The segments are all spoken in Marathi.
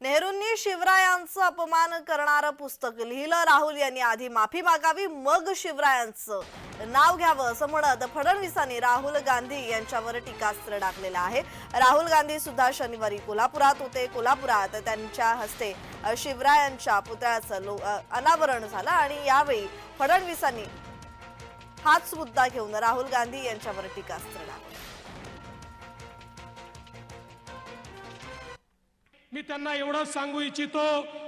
नेहरूंनी शिवरायांचं अपमान करणारं पुस्तक लिहिलं. राहुल यांनी आधी माफी मागावी मग शिवरायांचं. नाव घ्यावं असं म्हणत फडणवीसांनी राहुल गांधी यांच्यावर टीकास्त्र टाकलेलं आहे. राहुल गांधी सुद्धा शनिवारी कोल्हापुरात होते. कोल्हापुरात त्यांच्या हस्ते शिवरायांच्या पुतळ्याचं लो- अनावरण झालं आणि यावेळी फडणवीसांनी हाच मुद्दा घेऊन राहुल गांधी यांच्यावर टीकास्त्र टाकलं. मी त्यांना एवढंच सांगू इच्छितो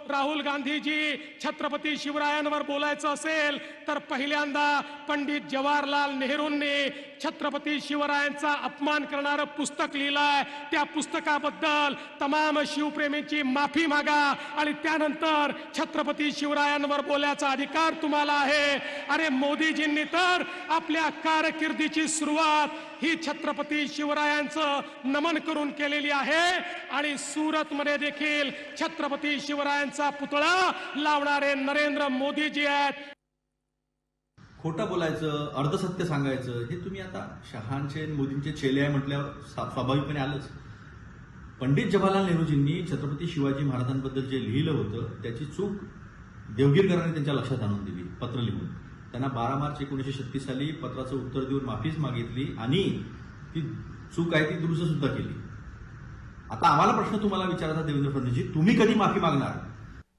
राहुल गांधीजी छत्रपती शिवरायांवर बोलायचं असेल तर पहिल्यांदा पंडित जवाहरलाल नेहरूंनी छत्रपती शिवरायांचा अपमान करणारं पुस्तक लिहिलंय. त्या पुस्तकाबद्दल तमाम शिवप्रेमींची माफी मागा आणि त्यानंतर छत्रपती शिवरायांवर बोलायचा अधिकार तुम्हाला आहे. अरे मोदीजींनी तर आपल्या कारकिर्दीची सुरुवात ही छत्रपती शिवरायांचं नमन करून केलेली आहे. आणि सुरतमध्ये देखील छत्रपती शिवरायांचा पुतळा लावणारे नरेंद्र मोदीजी आहेत. खोटं बोलायचं अर्धसत्य सांगायचं हे तुम्ही आता शहांचे मोदींचे चेले आहे म्हटल्यावर स्वाभाविकपणे आलंच. पंडित जवाहरलाल नेहरूजींनी छत्रपती शिवाजी महाराजांबद्दल जे लिहिलं होतं त्याची चूक देवगिरकरांनी त्यांच्या लक्षात आणून दिली पत्र लिहून. त्यांना बारा मार्च एकोणीसशे छत्तीस साली पत्राचं उत्तर देऊन माफीच मागितली आणि ती चूक आहे ती दुरुस्त सुद्धा केली. आता आम्हाला प्रश्न तुम्हाला विचारायचा देवेंद्र फडणवीसजी तुम्ही कधी माफी मागणार?